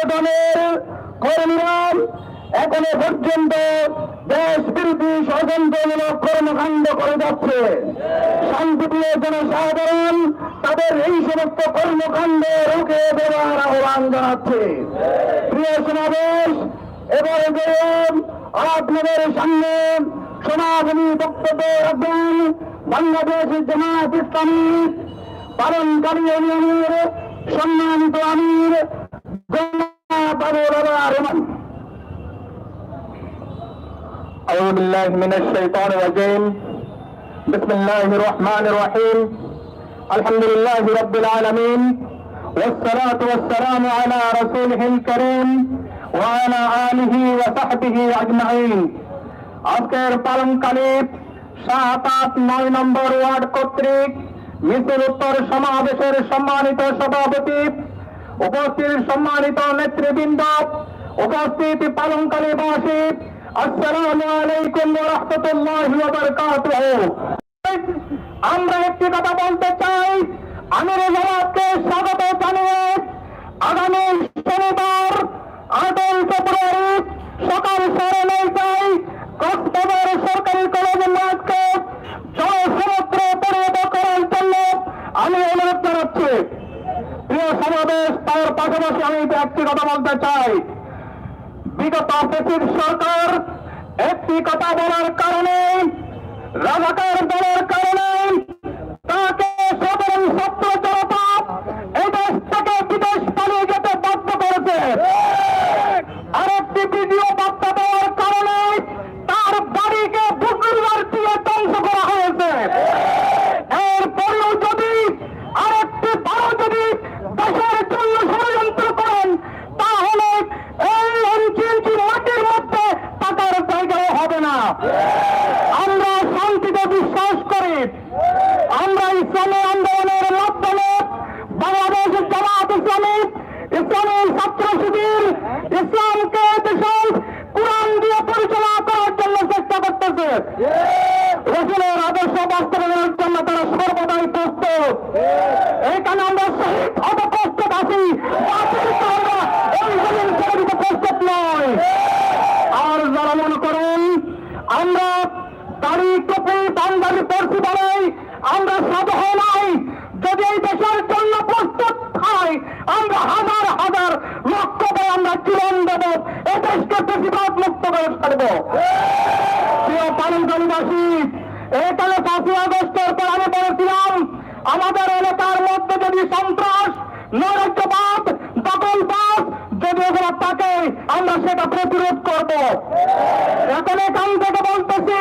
সংগঠনের কর্মীরা এখনও পর্যন্ত দেশ বিরোধী ষড়যন্ত্রমূলক কর্মকাণ্ড করে যাচ্ছে। শান্তিপ্রিয় জনসাধারণ, তাদের এই সমস্ত কর্মকাণ্ড রুখে দেওয়ার আহ্বান জানাচ্ছে। প্রিয় সমাবেশ, এবারে আপনাদের সামনে সমাগমী বক্তব্য রাখবেন বাংলাদেশ জামাত ইসলামী, পালনকারী ইউনিয়নের সম্মানিত আমির أعوذ بالله من الشيطان الرجيم بسم الله الرحمن الرحيم الحمد لله رب العالمين والصلاة والسلام على رسوله الكريم وعلى آله وصحبه أجمعين আজকের পালনকালে সাত আট নয় নম্বর ওয়ার্ড কর্তৃক মিছিল উত্তর সমাবেশের সম্মানিত সভাপতি উপস্থিত সম্মানিত নেতৃবৃন্দ, উপস্থিত পালনকালী বাসী, আসসালামু আলাইকুম রহমতুল্লাহ আমরা একটি কথা বলতে চাই আমির জামাতকে স্বাগত জানিয়ে আগামী শনিবার, আটই ফেব্রুয়ারি সকাল সাড়ে নয়টায় কক্সবাজার সরকারি কলেজ মাঠকে জনসমুদ্র পরিণত করার জন্য আমি অনুরোধ জানাচ্ছি প্রিয় সমাবেশ তার পাশাপাশি আমি একটি কথা বলতে চাই। বিগত সরকার একটি কথা বলার কারণে রাজাকার দলের কারণে তাকে সাধারণ ছাত্র জনতা এই দেশ থেকে বিদেশ পালিয়ে যেতে বাধ্য করেছে আরেকটি ভিডিও বার্তা দেওয়ার কারণে তার বাড়িকে বুকুরবার দিয়ে ধ্বংস করা হয়েছে এরপরেও যদি আরেকটি বড় যদি দেশের জন্য ষড়যন্ত্র করেন তাহলে এই অঞ্চলটি মাটির মধ্যে থাকার জায়গাও হবে না আমরা শান্তিতে বিশ্বাস করি আমরা ইসলামী আন্দোলনের মাধ্যমে বাংলাদেশ জামাত ইসলামী ইসলামী ছাত্র শিবির ইসলামকে দেশের কোরআন দিয়ে পরিচালনা করার জন্য চেষ্টা করতেছে রসুলের আদর্শ বাস্তবায়নের জন্য তারা সর্বদাই প্রস্তুত এখানে আমরা শহীদ হব প্রস্তুত আছি বাতিলকে আমরা এই জমিন ছেড়ে দিতে প্রস্তুত নয় আর যারা মনে করেন আমরা দাড়ি টুপি বান্দারি পড়ছি বলে আমরা সাধু নাই। যদি এই দেশের জন্য প্রস্তুত হয় আমরা হাজার হাজার লক্ষ আমরা জীবন দেব, এ দেশকে বেশিরভাগ মুক্ত করে ছাড়বো প্রিয় পালনকারীবাসী এখানে পাঁচই আগস্টের পর আমি বলেছিলাম, আমাদের এলাকার মধ্যে যদি সন্ত্রাস, নৈরাজ্যবাদ থাকে আমরা সেটা প্রতিরোধ করব। এখন এখান থেকে বলতেছি,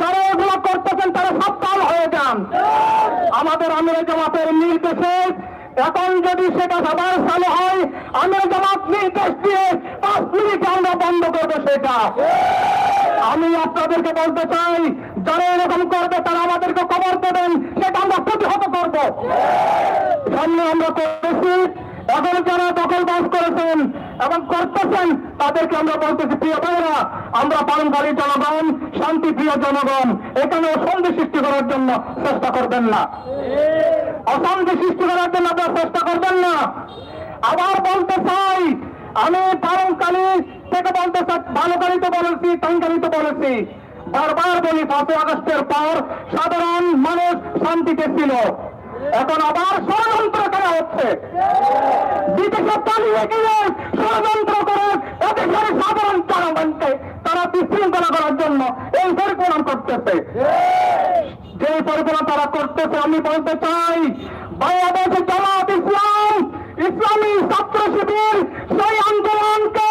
যারা এগুলো করতেছেন তারা সাবধান হয়ে যান। আমাদের আমির জামাতের নির্দেশে এখন যদি সেটা আবার চালু হয়, আমির জামাত নির্দেশ দিয়ে পাঁচ মিনিটে আমরা বন্ধ করব সেটা। আমি আপনাদেরকে বলতে চাই, যারা এরকম করবে তারা আমাদেরকে খবর দেবেন, সেটা আমরা প্রতিহত করব। সামনে আমরা করেছি এখন যারা দখল বাস করেছেন এবং করতেছেন, তাদেরকে আমরা বলতেছি, প্রিয় ভাইরা আমরা পালনকারী জনগণ শান্তি প্রিয় জনগণ, এখানে অশান্তি সৃষ্টি করার জন্য চেষ্টা করবেন না। অশান্তি সৃষ্টি করার জন্য আপনারা চেষ্টা করবেন না। আবার বলতে চাই, আমি পালনকালী থেকে বলতে চাই ভালোকারিতে বলেছি টাঙ্কারিতে বলেছি। বারবার বলি, পাঁচই আগস্টের পর সাধারণ মানুষ শান্তিতে ছিল। এখন আবার ষড়যন্ত্র করা হচ্ছে। বিদেশে পালিয়ে গিয়ে ষড়যন্ত্র করে এদেশের সাধারণ জনগণকে তারা বিশৃঙ্খলা করার জন্য এই পরিকল্পনা করতেছে। যে পরিকল্পনা তারা করতেছে, আমি বলতে চাই, বাংলাদেশ জামাত ইসলাম, ইসলামী ছাত্র শিবির সেই আন্দোলনকে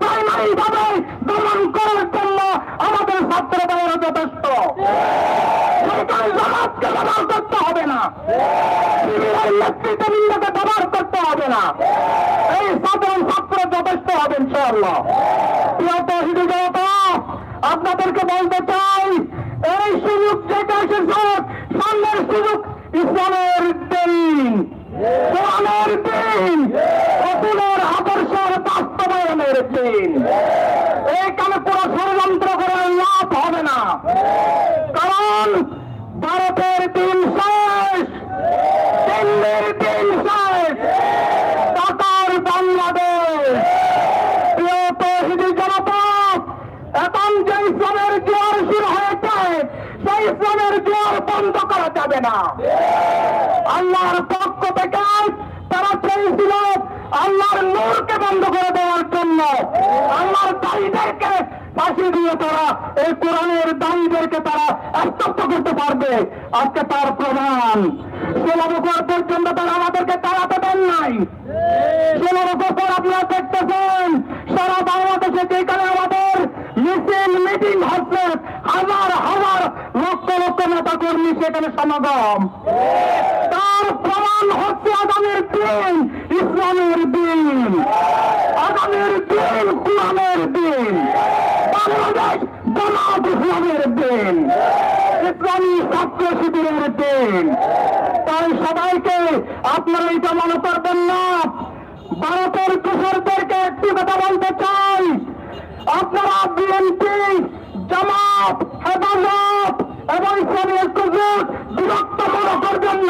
প্রাইমারি ভাবে দমন করার জন্য আমাদের ছাত্র যথেষ্ট। করতে হবে করতে হবে না। আপনাদেরকে বলতে চাই, এই সুযোগ যেটা এসেছে সামনের সুযোগ ইসলামের দিন। কোরআনের দিন আদর্শের বাস্তবায়নের দিন এইখানে পুরো ষড়যন্ত্র করে লাভ হবে না কারণ ভারতের দিন শেষ দিল্লির দিন শেষ টাকার বাংলাদেশ না। আল্লাহর পক্ষ থেকে তারা চেয়েছিল আল্লাহর নূরকে বন্ধ করে দেওয়ার জন্য। আল্লাহর দায়ীদেরকে ফাঁসি দিয়ে তারা এই কোরআনের দায়ীদেরকে তারা স্তব্ধ করতে পারবে। আজকে তার প্রমাণ। ষোলো বছর পর্যন্ত তারা আমাদেরকে তাড়াতে দেন নাই। ষোলো বছর আপনারা দেখতেছেন, সারা বাংলাদেশে যেখানে আমাদের মিছিল মিটিং হচ্ছে হাজার হাজার লক্ষ লক্ষ নেতা কর্মী সেখানে সমাগম। তার প্রমাণ হচ্ছে আগামীর দিন, ইসলামের দিন। আগামীর দিন কোরআনের দিন। বাংলাদেশ জামাত ইসলামের দিন। ইসলামী ছাত্র শিবিরের দিন। তাই সবাইকে আপনারা এটা মনে করবেন না, ভারতের কিশোরদেরকে একটি কথা বলতে চাই। আপনারা বিএনপি, জামাত, হেফাজত এবং ইসলামী ঐক্যজোট বিরক্ত মনে করবেন না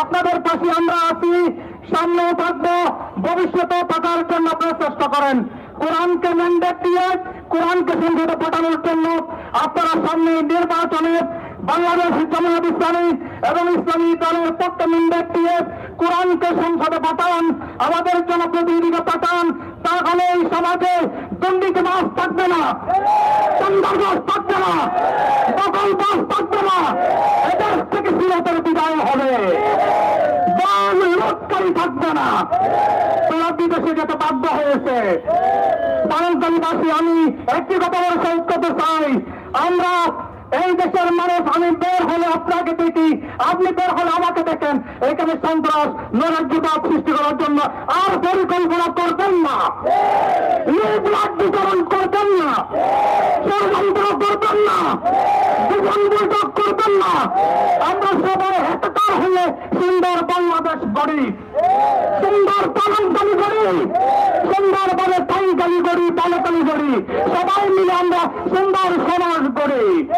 আপনাদের পাশে আমরা আছি, সামনেও থাকব ভবিষ্যতে থাকার জন্য আপনারা চেষ্টা করেন। কোরআনকে ম্যান্ডেট দিয়ে, কোরআনকে সংসদে পাঠানোর জন্য আপনারা সামনে নির্বাচনে বাংলাদেশ জামায়াত ইসলামী এবং ইসলামী দলের পক্ষে ম্যান্ডেট দিয়ে কোরআনকে সংসদে পাঠান, আমাদের জনপ্রতিনিধিকে পাঠান, তাহলে এই সমাজে দণ্ডিকে বাস থাকবে না। চন্দার বাস থাকবে না। দখল বাস থাকবে না। এদের থেকে সিরতের বিদায় হবে। দল রোধকারী থাকবে না। তারা বিদেশে যেতে বাধ্য হয়েছে। বাংলাদেশবাসী আমি একটি কথা বলে শেষ চাই। আমরা এই দেশের মানুষ, আমি বের হলে আপনাকে দেখি। আপনি বের হলে আমাকে দেখেন। এখানে সন্ত্রাস, নৈরাজ্যতা সৃষ্টি করার জন্য আর পরিকল্পনা করবেন না। বিতরণ করবেন না। ষড়যন্ত্র করবেন না। জীবন বৈঠক করবেন না। আমরা সবাই হেতকার হয়ে সুন্দর বাংলাদেশ গড়ি। সুন্দর পালনকালী গড়ি। সুন্দরভাবে টাইকালি গড়ি পালকালি গড়ি। সবাই মিলে আমরা সুন্দর সমাজ গড়ি।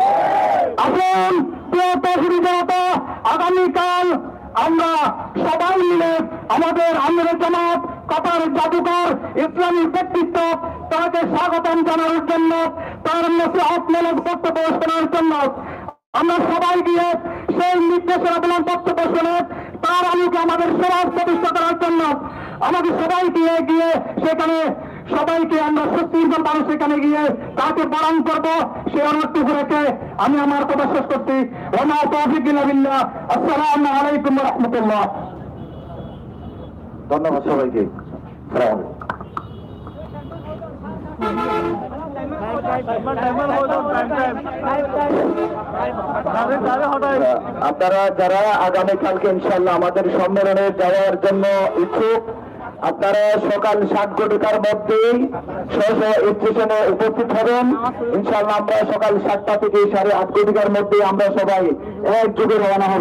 আসুন, প্রিয় তহরি আগামীকাল আমরা সবাই মিলে আমাদের আমির জামাত, কাতার জাদুকর ইসলামী ব্যক্তিত্ব, তাকে স্বাগতম জানানোর জন্য, তার নসিহত মেলক বক্তব্য শোনার জন্য। আমরা সবাই গিয়ে সেই নির্দেশের অবলম্বন বক্তব্য শুনে তার আলোকে আমাদের সমাজ প্রতিষ্ঠা করার জন্য আমাদের সবাই গিয়ে গিয়ে সেখানে সবাইকে আমরা সুশৃঙ্খল মানুষ সেখানে গিয়ে তাকে বরণ করব। সে অনুরোধ রেখে আমি আমার কথা শেষ করছি। ওমা তৌফিক আসসালামু আলাইকুম রহমতুল্লাহ ধন্যবাদ সবাইকে। আপনারা যারা আগামীকালকে ইনশাল্লাহ আমাদের সম্মেলনে যাওয়ার জন্য ইচ্ছুক আপনারা সকাল সাত ঘটিকার মধ্যে স্টেশনে উপস্থিত হবেন। ইনশাল্লাহ আমরা সকাল সাতটা থেকে সাড়ে আট ঘটিকার মধ্যে আমরা সবাই এক যুগে রওনা হব।